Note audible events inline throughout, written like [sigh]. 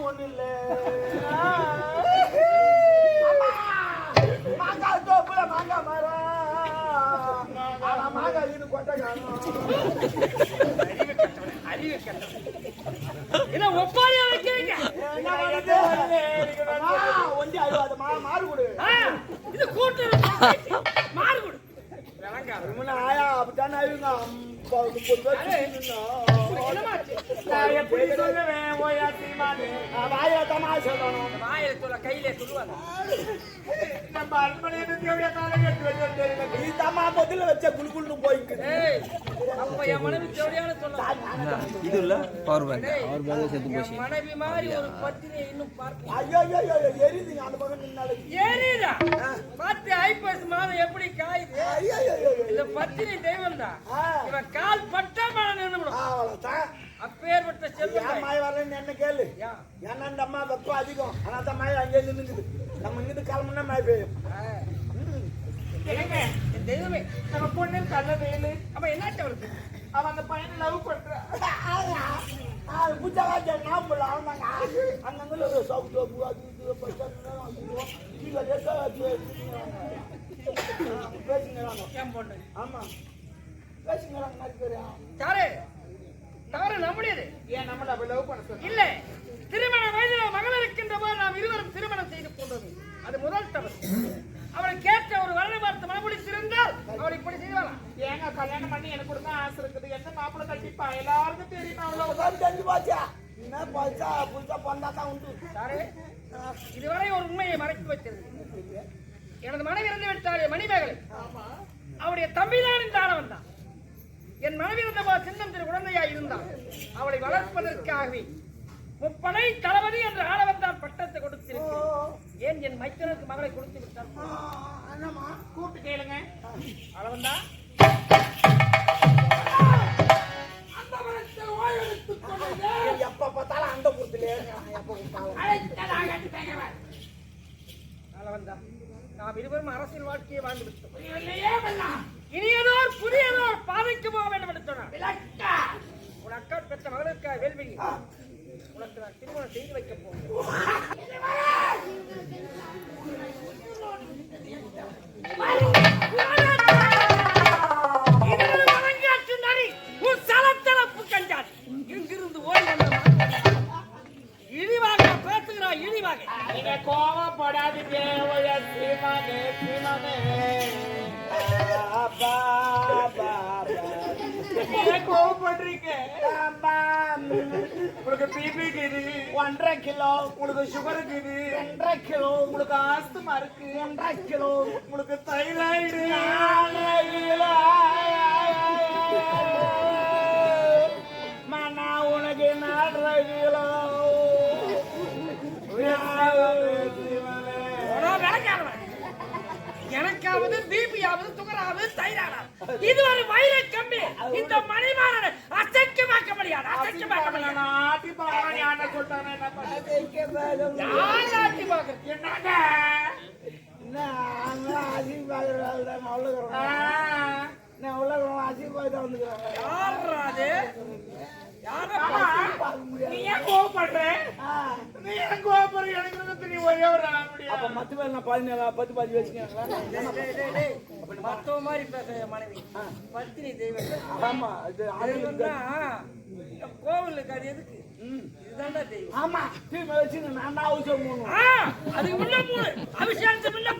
ஒண்ணு இல்ல அம்மா, மாங்காய் தோப்புல மாங்காய் மரம் ஆனா மாங்காய் இது கொட்டை காணும் என்ன ஒப்பாரியா வைக்கிறீங்க ஒண்டி அழுவாத மாறு கொடு. இது கூட்டுறது மாறுபடு இவனை ஆயா அப்படித்தானே அழுங்க எப்படி சொல்லுவேன் வாயை தமா சொல்லணும். வாயில சொல்ல கையிலே சொல்லுவாங்க கட்டி வச்சு முதல்ல போயிருக்கு ஏய் அப்ப என் மனைவி தேவையான சொல்ல இது இல்ல பவர் பேங்க் என் மனைவி மாதிரி ஒரு பத்தினியை இன்னும் பார்க்க ஐயோ ஐயோ எரியுதுங்க அந்த பக்கம் நின்னாலே ஏறிடா பத்து ஐப்பசி மாதம் எப்படி காயுது ஐயோ இந்த பத்தினி தெய்வம் தான். இவன் கால் பட்டா மழை நின்று அவ்வளவுதான் அப்பேற்பட்ட செல்வம் மாய் வரலன்னு என்ன கேளு ஏன்? ஏன்னா இந்த அம்மா வெப்பம் அதிகம் ஆனா அந்த மாய் அங்கே நின்னுக்குது நம்ம இங்கிட்டு கிளம்புனா மாய் பெய்யும். தெய்வமே நம்ம பொண்ணு கள்ள வேலு அப்ப என்னாச்சு அவருக்கு அவன் அந்த பையனை லவ் பண்றான் புஜாலா நாம்புல அவனாங்க அங்கங்க ஒரு சோப்பு சோப்பு அது இது பொண்ணு. ஆமா. யாரு? தவறு நம்முடையது. ஏன் நம்மள அவ லவ் பண்ண சொல்ல இல்லை. திருமண வயதில் மகள் இருக்கின்ற போது நாம் இருவரும் திருமணம் செய்து கொண்டது அது முதல் தவறு. அவளை கேட்ட ஒரு வரலை பார்த்து மனமுடித்திருந்தால் அவள் இப்படி செய்வாளாம் ஏங்க கல்யாணம் பண்ணி எனக்கு கூட தான் ஆசை இருக்குது. எந்த மாப்பிள்ளை கட்டிப்பா எல்லாருக்கும் தெரியும் அவ்வளவு? உட்காந்து தெரிஞ்சு போச்சா? என்ன பைசா புதுசா பொண்ணா தான் உண்டு. இதுவரை ஒரு உண்மையை மறைத்து வைத்தது. எனது மனைவி இறந்து விட்டாலே மணிமேகலை அவருடைய தம்பிதான் இந்த ஆணவன் தான் என் மனைவி இருந்தபோது சின்னம் திரு குழந்தையாய் இருந்தான் அவளை வளர்ப்பதற்காகவே முப்படை தளபதி என்ற ஆணவன் தான் பட்டத்தை கொடுத்திருக்கிறேன். ஏன் என் மைத்தனுக்கு மகளை கொடுத்து என்னம்மா கூப்பிட்டு கேளுங்க. எப்ப பார்த்தாலும் அந்த ஆளவன் தான் நாம் இருவரும் அரசியல் வாழ்க்கையை வாழ்ந்து விட்டோம். இனியதோர் புதியதோர் பாதைக்கு போக வேண்டும் என்று சொன்னார். உன் அக்கா பெற்ற மகளுக்கா வேள்வி உனக்கு நான் திருமணம் செய்து வைக்க போகிறேன். இது ஒரு வைர கம்பி. இந்த மணிமாறனை அசைக்கமாக்க முடியாது அசைக்கமாக்க முடியாது ஆட்டி என்ன பண்ண? யார் ஆட்டி பார்க்கறது என்னங்க யார்ரா அது? யார ஆமா, நீ ஏன் கோவப்படுற? நீ ஏன் கோவப்படுற? எனக்கு தெரியும் ஒரே ஒரு அப்ப மத்த பேர் நான் பதினேழு பத்து பதினஞ்சு வச்சுக்கேன் மத்தவ மாதிரி பேச மனைவி. பத்தினி தெய்வம் ஆமா கோவிலுக்கு அது எதுக்கு? இதுதான்டா தெய்வம். ஆமா தீமை வச்சு நான் தான் அவசியம் போகணும் அதுக்கு முன்ன மூணு அபிஷேகத்துக்கு முன்ன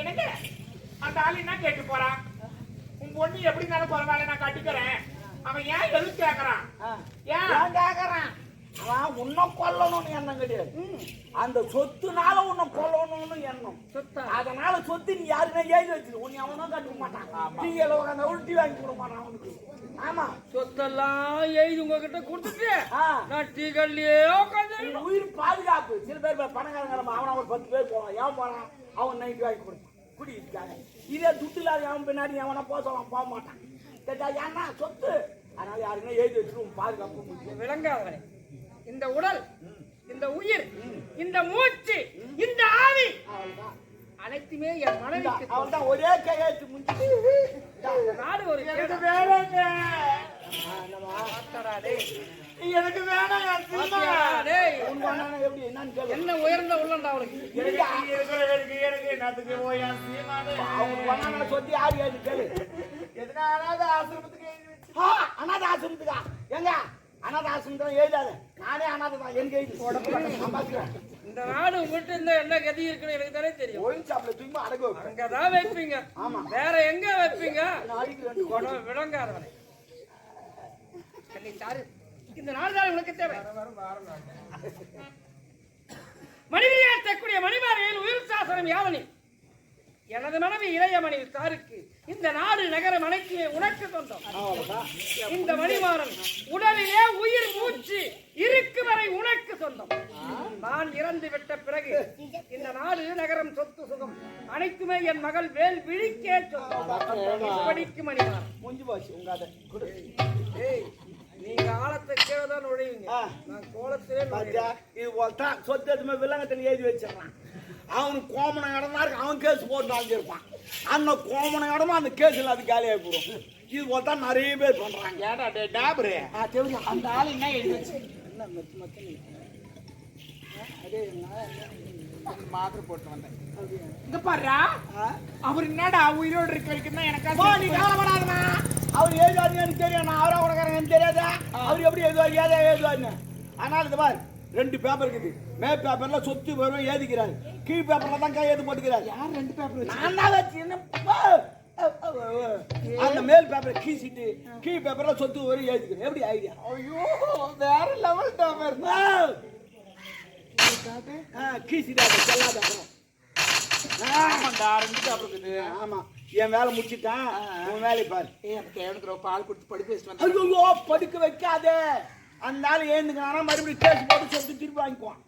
எனக்கு அந்த ஆள் என்ன கேட்டு போறான்? உன் பொண்ணு எப்படி இருந்தாலும் பரவாயில்ல நான் கட்டிக்கிறேன். அவன் ஏன் எதுக்கு கேக்குறான்? ஏன் கேக்குறேன்? அவன் உன்னை கொல்லணும்னு எண்ணம் கிடையாது. அந்த சொத்துனால உன்னை கொல்லணும்னு எண்ணம். சொத்தா? அதனால சொத்து நீ யாருன்னா எழுதி வச்சிரு. உன்னை அவனும் கட்டுக்க மாட்டான். டீல உட்காந்து உருட்டி வாங்கி கொடுக்க மாட்டான் அவனுக்கு. ஆமா. சொத்தெல்லாம் எழுதி உங்ககிட்ட கொடுத்துட்டு. நான் டீ கல்லையே உட்காந்து உயிர் பாதுகாப்பு. சில பேர் பணக்காரங்க அவன ஒரு பத்து பேர் போவான் ஏன் போறான்? அவன் நைட்டு வாங்கி கொடுப்பான். குடி இருக்காங்க இதே துட்டு இல்லாத அவன் பின்னாடி அவனை போக போக மாட்டான். ஏன்னா சொத்து? அதனால யாருன்னா எழுதி வச்சிரு உன் பாதுகாப்பு விளங்காதவனே. இந்த உடல் இந்த உயிர் இந்த மூச்சு இந்த ஆவி. அனைத்துமே என் மனைவிக்கு அவன் தான் ஒரே கையெழுத்து முடிச்சு நாடு ஒரு எனக்கு. வேணாங்க. எனக்கு கேளு என்ன உயர்ந்த உள்ளண்டா அவனுக்கு சொல்லி யாரு கேளு எதனால ஆசிரமத்துக்கு எழுதி வச்சு ஆ, அனாதை ஆசிரமத்துக்கா? எங்க? அனாதை ஆசிரமத்துல எழுதாத. நானே அனாதை தான் எனக்கு எழுதி? நான் பாத்துக்கிறேன் இந்த நாடு உங்கள்கிட்ட இருந்தா என்ன கதி இருக்குன்னு எனக்கு தானே தெரியும். தூக்கி அடக்க வைப்பேன். அங்கதான் வைப்பீங்க. ஆமா. வேற எங்க வைப்பீங்க? உடம்பு விளங்காதவனே சாரு இந்த நாடு தான் உனக்கு தேவை. மனிதனையால் தக்கூடிய மணிமாரையில் உயிர் சாசனம் யாவனி எனது மனைவி இளையமணி சாருக்கு இந்த நாடு நகரம் அனைத்துமே உனக்கு சொந்தம். இந்த மணிமாறன் உடலிலே உயிர் மூச்சு இருக்கு வரை உனக்கு சொந்தம். நான் இறந்து விட்ட பிறகு இந்த நாடு நகரம் சொத்து சுகம். அனைத்துமே என் மகள் வேல் விழிக்கே சொந்தம். இப்படிக்கு மணிமாறன் முடிஞ்சு போச்சு உங்க அதை நீங்க ஆழத்தை கீழே தான் நுழைவீங்க. நான் கோலத்திலே இது போல்தான் சொத்து எதுவுமே வில்லங்கத்தில் எழுதி வச்சிடறான் அவனுக்கு கோமன இடமா இருக்கு அவன் கேஸ் போட்டு வாங்கியிருப்பான் அந்த கோமன இடமா அந்த கேஸில் அது காலியாகி போடும் இது போல்தான் நிறைய பேர் பண்றாங்க. ஏடா டே டாபரே. ஆ தெரியும் அந்த ஆள் என்ன எழுதி வச்சு? என்ன மெத்து மெத்து அதே மாத்திரை போட்டு வந்தேன்? இங்க பாருடா? அவர் என்னடா உயிரோடு இருக்க வரைக்கும் தான் போ, நீ எனக்கு கவலைப்படாதம்மா. அவர் எழுதுவாருன்னு எனக்கு தெரியும். நான் அவரா உனக்காரங்க எனக்கு தெரியாதா. அவர் எப்படி எழுதுவார்? ஏதா எழுதுவாருன்னு. ஆனால் இது பார். ரெண்டு பேப்பர் இருக்குது. மே பேப்பர்ல சொத்து வரும் எழுதிக்கிறாரு கீழ் பேப்பர்ல தான் கையெழுத்து போட்டுக்கிறாரு. யார் ரெண்டு பேப்பர் நான் தான் வச்சு என்ன போ. அந்த மேல் பேப்பரை கீசிட்டு கீழ் பேப்பர்ல சொத்து வரும் எழுதிக்கிறேன் எப்படி ஐடியா ஐயோ வேற லெவல் டாபர் கீசிட்டு அதை செல்லாத பேப்பர் ஆமா. என் வேலை முடிச்சிட்டான். உன் வேலையை பாரு. எனக்கு ரொம்ப பால் கொடுத்து படிப்பு வச்சுட்டு ஐயோ படுக்க வைக்காதே. அந்த ஆள் ஏந்துக்கானா மறுபடியும் கேஸ் போட்டு சொத்து திருப்பி வாங்கிக்குவான்.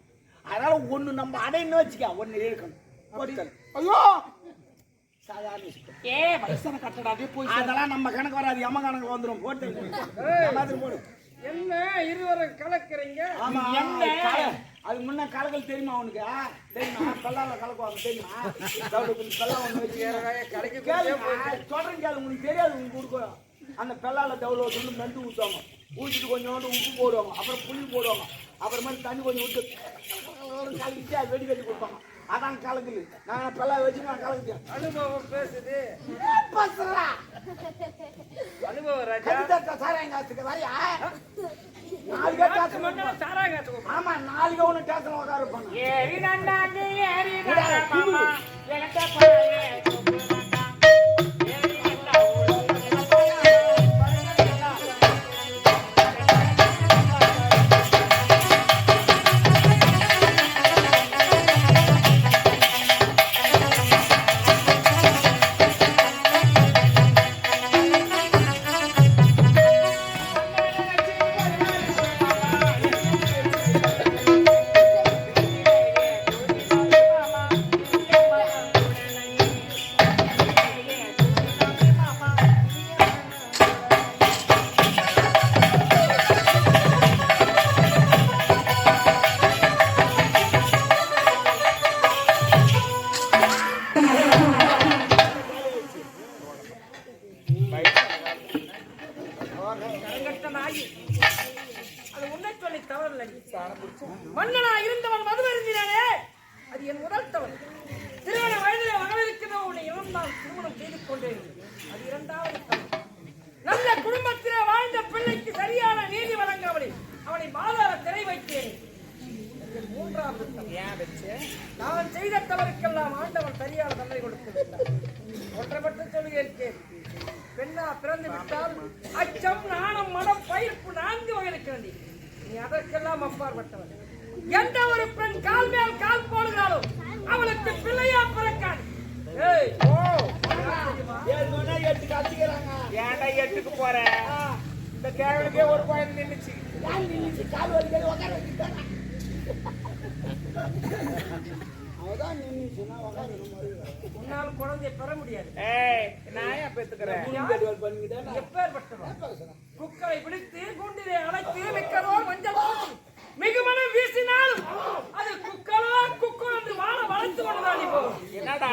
அதனால ஒண்ணு நம்ம அடையணும் வச்சுக்க ஒண்ணு இழுக்கணும். போட்டுக்கல் ஐயோ! சாதாரண. ஏ வயசான கட்டடா அதே போய் அதெல்லாம் நம்ம கணக்கு வராது எம்ம கணக்கு வந்துடும் போட்டு. மாதிரி போடு. என்ன இருவரும் கலக்குறீங்க? ஆமா. என்ன? அது முன்ன கலக்கல் தெரியுமா அவனுக்கு தெரியுமா? கல்லால கலக்குவாங்க தெரியுமா? பெல்லாம் ஒண்ணு வச்சு கலைக்கு சொல்றேன் கேளு உனக்கு தெரியாது உனக்கு கொடுக்கும் அந்த பெல்லால தவிர சொல்லி மெண்டு ஊற்றுவாங்க ஊற்றிட்டு கொஞ்சோண்டு உப்பு போடுவாங்க. அப்புறம் புளி போடுவாங்க. அப்புறமா தண்ணி கொஞ்சம் விட்டு கலக்கிட்டு அது வெடி கட்டி கொடுப்பாங்க. அதான் கலக்குது. நான் பெல்லா வச்சு நான் கலக்குச்சேன் அனுபவம் பேசுது. பசங்களா அனுபவம் ராஜா. கண்டிப்பா சாராயம் காசுக்கு வரையா நாளைக்கே காத்து டேஷன் மட்டும் சாரா காத்துக்கோ ஆமா நாளைக்கு ஒன்று டேஷன் உட்கார இருப்பாங்க ஏறி நண்டாங்க ஏறி உடா, நண்டா மாமா திமிரு. எனக்கு தண்டனை கொடுத்திருக்கிறார் ஒன்றை மட்டும் சொல்லுகிறேன் பெண்ணா பிறந்து விட்டால் அச்சம் நாணம் மனம் பயிர்ப்பு நான்கு வகை இருக்க வேண்டி. நீ அதற்கெல்லாம் அப்பாற்பட்டவன். எந்த ஒரு பெண் கால் மேல் கால் போடுகிறாளோ அவளுக்கு பிள்ளையா பிறக்காது. ஏன்டா எட்டுக்கு போற? இந்த கேவலுக்கே ஒரு யார் நின்னுச்சு? கால் வலிக்கிறது உட்கார வச்சுட்டாங்க உன்னால் குழந்தையை பெற முடியாது. ஏன் பெத்துக்கிறேன் குக்களை பிடித்து குண்டிலே அழைத்து மிக்கதோ மஞ்சள் பூசி மிகுமனம் வீசினாலும் அது குக்களோ குக்குள் என்று வாழ வளைத்து கொண்டுதான் நீ போ என்னடா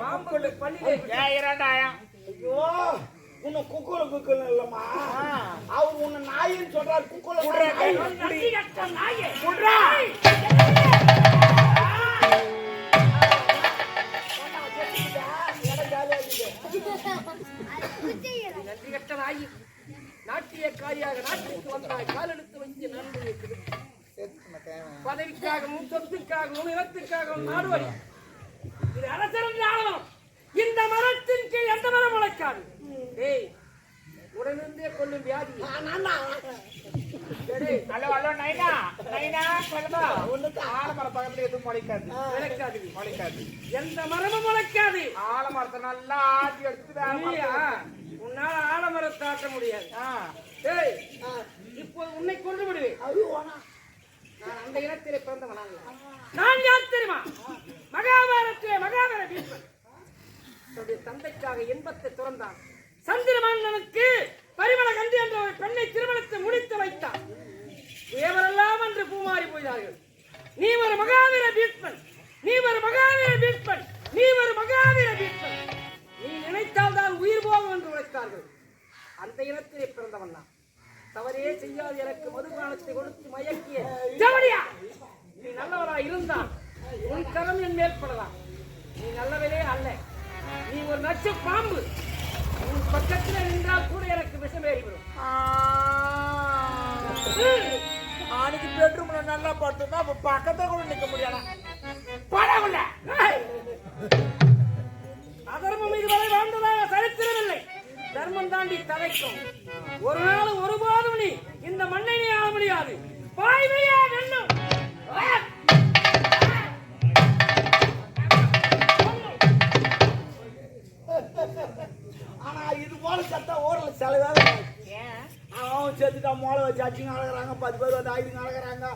பாம்புக்கு பள்ளியிலே இரண்டாயம் ஐயோ உன்னை குக்குல குக்குல இல்லம்மா. அவர் உன்னை நாயின்னு சொல்றாரு. குக்குல குடுறா, நன்றி கெட்ட நாயே. நாயே. நாட்டியக்காரியாக நாட்டுக்கு வந்தாய் காலெடுத்து வைத்து நன்றி பதவிக்காகவும் சொத்துக்காகவும் இனத்துக்காகவும் நாடுவடி இது அரசரன் ஆளவம் இந்த மரத்தின் கீழ் எந்த மரம் முளைக்காது ஏய் உடனிருந்தே கொள்ளும் வியாதி. டேய், ஹலோ ஹலோ நைனா. நைனா சொல்லுமா? ஒண்ணுக்கு ஆலமரம் பக்கத்துல எதுவும் முளைக்காது முளைக்காது முளைக்காது எந்த மரமும் முளைக்காது ஆலமரத்தை நல்லா ஆட்டி எடுத்து உன்னால ஆலமரத்தை ஆட்ட முடியாது. இப்போ உன்னை கொண்டு விடுவேன். நான் அந்த இனத்திலே பிறந்தவன். நான் யார் தெரியுமா? மகாபாரத்திலே மகாபார பீஷ்மன். தன்னுடைய தந்தைக்காக இன்பத்தை துறந்தான். சந்திரமன்னனுக்கு பரிமள கண்டி என்ற ஒரு பெண்ணை திருமணத்தை முடித்து வைத்தான். தேவரெல்லாம் என்று பூமாறி போய்தார்கள் நீ ஒரு மகாவீர பீஷ்மன். நீ ஒரு மகாவீர பீஷ்மன். நீ ஒரு மகாவீர அந்த இனத்திலே பிறந்தவன் நான். தவறே செய்யாது எனக்கு மதுபானத்தை கொடுத்து மயக்கிய. ஜவடியா நீ நல்லவரா இருந்தால் உன் கரம் என் மேல் படலாம். நீ நல்லவரே அல்ல. நீ ஒரு நச்சு பாம்பு. உன் பக்கத்தில் நின்றால் கூட எனக்கு விஷம் ஏறிவிடும் ஆ. அன்னைக்கு பெட்ரூம்ல நல்லா படுத்துனா அப்ப பக்கத்துல கூட நிக்க முடியல படவுல தர்மம் தாண்டி தலைக்கும். ஒரு நாள் ஒருபோதும் நீ இந்த மண்ணை நீ ஆள முடியாது. பாய்மையா வெல்லும். ஆனா இது போல சத்தம் ஓடல செலவே அவன் செத்துட்டான் மோளை வச்சு அச்சுங்க அழகுறாங்க பத்து பேர் வந்து ஐதுங்க அழகுறாங்க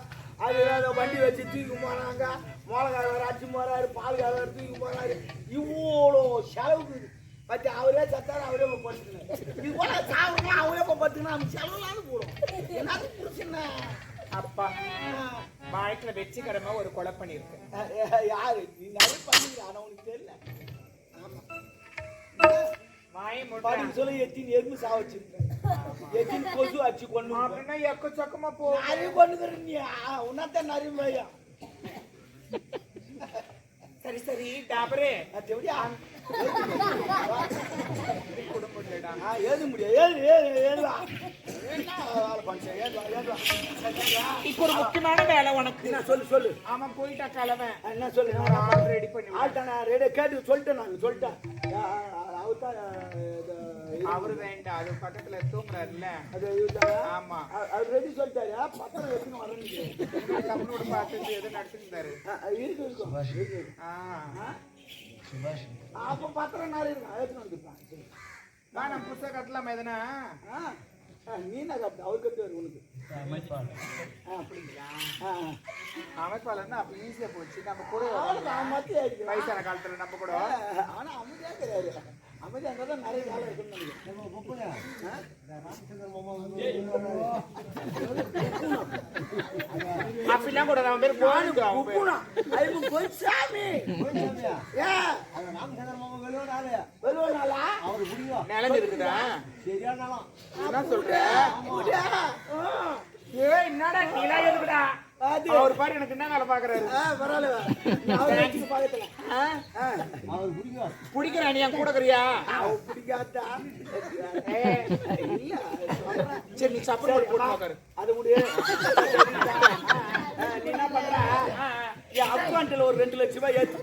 அது அதை வண்டி வச்சு தூக்கி போறாங்க மோளக்கார வேற அச்சு போறாரு பால் வேற தூக்கி போறாரு. இவ்வளோ பத்தி அவரே சத்தாரு அவரே போய் படுத்துக்கணும். இது போல சாவுனா அவரே போய் படுத்துக்கணும். அவன் செலவுலான்னு என்னது அப்பா வாழ்க்கையில வெற்றி கடமை ஒரு கொலை பண்ணிருக்கு அஹ் யாரு? நீ நிறைய பண்ணுங்க ஆனா உனக்கு தெரியல. ஆமா. வாய் பாடி முட்டை சொல்லி எத்தின் எறும்பு சாவச்சிருக்கேன் எத்தின் கொசு அடிச்சு கொண்டு அப்படின்னா எக்க சொக்கமா போ. நிறைய பண்ணுகிறேன் நீ உன்னத்தான் நிறைய பையா. சரி சரி டாபரே. அது எப்படியா குடும்பத்துலடா ஆ, ஏது முடியாது ஏது ஏது ஏதுவா என்ன வேலை பண்ணுற ஏதுவா ஏதுவா இப்போ ஒரு முக்கியமான வேலை உனக்கு. என்ன சொல்லு சொல்லு. அவன் போயிட்டா கிழமை என்ன சொல்லு? ஆள் ரெடி பண்ணி. ஆள்கிட்ட நான் ரெடி கேட்டு சொல்லிட்டேன் நான் சொல்லிட்டேன். அவர் தான் அவரு வேண்டாம் அது பக்கத்துல தூங்குறாருல்ல. அது. ஆமா. அவர் ரெடி சொல்லிட்டாரு. பத்திரம் எடுத்துன்னு வரேன்னு தமிழோட பார்த்து எது நடத்திருந்தாரு? இருக்கு இருக்கும் இருக்கு ஆ. ஆ? அப்போ பத்திரம் நாள் எடுத்துன்னு வந்துருப்பான் எதுனா? ஆ ஆ, நீ என்ன கட்டு அவர் கட்டுவார் உனக்கு. அமைப்பாளர்னா அப்ப ஈஸியா போச்சு. நம்ம கூட. வயசான காலத்துல நம்ம கூட. ஆனா அமைதியா கிடையாது அமைதியா இருந்தா தான் நிறைய வேலை இருக்குன்னு அப்படிலாம் கூட அவன் பேர் போனுக்கு அவன் பேர் உப்புனா ஐம்பு கொய்சாமி ஏ. வெளுவனாலா நிலம் இருக்குதா? என்ன சொல்ற? என்னடா நீலா எதுக்குடா? அது அவர் பாரு எனக்கு என்ன வேலை பாக்குறாரு. [laughs] பிடிக்கிறா நீ என் கூட சொல்றேன். சரி நீ சப்பரம் போட்டு. அது முடிய நீ என்ன பண்ற? என் அக்கௌண்ட்ல ஒரு ரெண்டு லட்சம் ரூபாய் ஏத்து.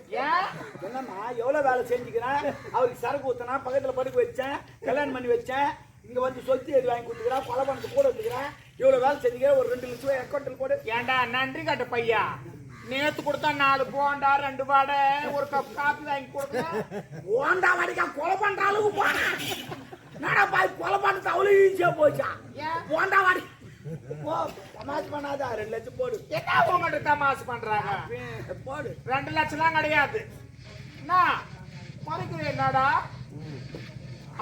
என்னம்மா எவ்வளவு வேலை செஞ்சுக்கிறேன் அவருக்கு சரக்கு ஊத்தினா பக்கத்துல படுக்க வச்சேன் கல்யாணம் பண்ணி வச்சேன். இங்க வந்து சொத்து எது வாங்கி கொடுத்துக்கிறேன் கொலை பண்ணது கூட வச்சுக்கிறேன் இவ்வளவு வேலை செஞ்சீங்க ஒரு ரெண்டு லட்சம் ரூபாய் அக்கௌண்ட்டில் போடு. ஏன்டா நன்றி கட்ட பையா? நேத்து கொடுத்தா நாலு போண்டா ரெண்டு வாடை ஒரு கப் காபி வாங்கி கொடுத்தேன் ஓண்டா வடிக்கா கொலை பண்ற அளவுக்கு போனா என்னடா பாய் கொலை பண்றது அவ்வளவு ஈஸியா போச்சா? ஓண்டா வாடி. போ தமாஷ் பண்ணாத ரெண்டு லட்சம் போடு. என்ன உங்கள்கிட்ட தமாசு பண்றாங்க? போடு. ரெண்டு லட்சம்லாம் கிடையாது. என்ன மறைக்கிறேன் என்னடா?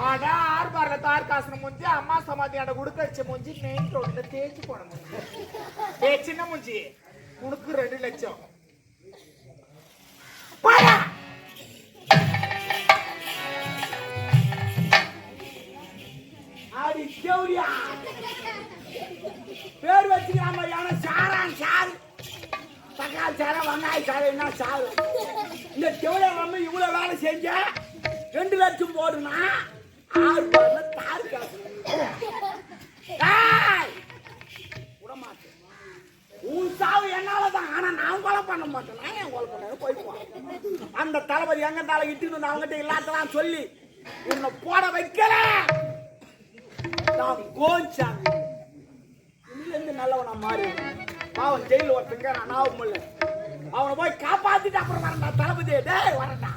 ஆடா ஆர்பார்ல தார் காசுன முஞ்சி அம்மா சமாதி ஆட உடுக்கடிச்ச முஞ்சி மெயின் ரோட்ல தேய்ச்சி போன முஞ்சி ஏ சின்ன முஞ்சி உனக்கு ரெண்டு லட்சம். போடா. ஆடி தேவரியா பேர் வச்சுக்கிறான் மாதிரியான சாரான் சாரு. தக்காளி சாரா வெங்காய சாரு என்ன சாரு? இந்த தேவரியா நம்ம இவ்வளோ வேலை செஞ்ச ரெண்டு லட்சம் போடுனா ஆறு பாருல தாரு காசு டேய்! விட மாட்டேன் உன் சாவு என்னாலதான் ஆனால் நான் கொலை பண்ண மாட்டேன். நான் ஏன் கொலை பண்ண போய் அந்த தளபதி எங்க தலை இட்டுன்னு அவங்ககிட்ட இல்லாதலாம் சொல்லி உன்னை போட வைக்கல. நான் கோஞ்சாங்க இருந்து நல்லவனா மாறி. பாவம் ஜெயில ஒருத்தங்க நான் ஆகும் அவனை போய் காப்பாத்திட்டு அப்புறம் வரண்டா தளபதி. டேய் வரண்டா